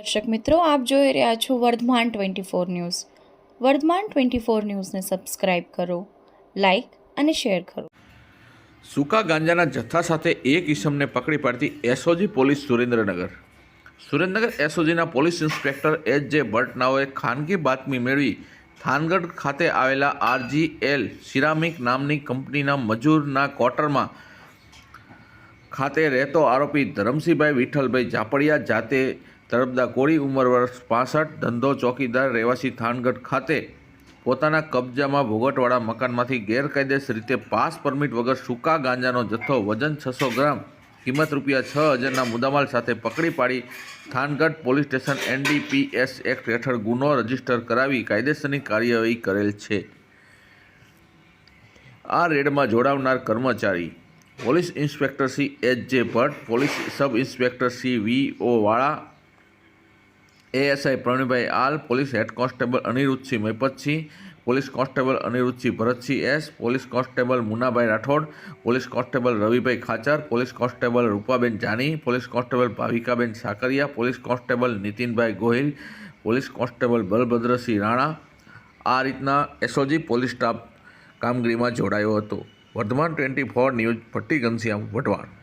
દર્શક મિત્રો, આપ જોઈ રહ્યા છો Vardhaman twenty four news. Vardhaman twenty four ન્યૂઝને સબસ્ક્રાઇબ કરો, લાઇક અને શેર કરો. સૂકા ગાંજાના જથ્થા સાથે એક ઇસમને પકડી પાડતી એસઓજી પોલીસ સુરેન્દ્રનગર. સુરેન્દ્રનગર એસઓજીના પોલીસ ઇન્સ્પેક્ટર એચ જે ભટ્ટનાઓએ ખાનગી બાતમી મેળવી થાનગઢ ખાતે આવેલા આરજીએલ સિરામિક નામની કંપનીના મજૂરના ક્વાર્ટરમાં ખાતે રહેતો આરોપી ધરમસિંહભાઈ વિઠ્ઠલભાઈ જાપડિયા જાતે તરફદા કોળી ઉંમર વર્ષ પાસઠ, ધંધો ચોકીદાર રહેવાસી થાનગઢ ખાતે પોતાના કબજામાં ભોગટવાળા મકાનમાંથી ગેરકાયદેસર રીતે પાસ પરમિટ વગર સૂકા ગાંજાનો જથ્થો વજન છસો ગ્રામ, કિંમત રૂપિયા છ હજારના મુદ્દામાલ સાથે પકડી પાડી Thangadh police station NDPS act હેઠળ ગુનો રજિસ્ટર કરાવી કાયદેસરની કાર્યવાહી કરેલ છે. આ રેડમાં જોડાવનાર કર્મચારી, police inspector Shri H J Bhatt, police sub inspector Shri V O Vala ASI Pravinbhai Aal, police head constable Aniruddhsinh Maipatsinh, police constable Aniruddhsinh Bharatsinh S, police constable Munabhai Rathod, police constable Ravibhai Khachar, police constable Rupaben Jani, police constable Bhavikaben Sakariya, police constable Nitinbhai Gohil, police constable Balbhadrasinh Rana, આ રીતના SOG police staff કામગીરીમાં જોડાયો હતો. Vardhaman twenty four news, Bhatti Ghanshyam Wadhwan.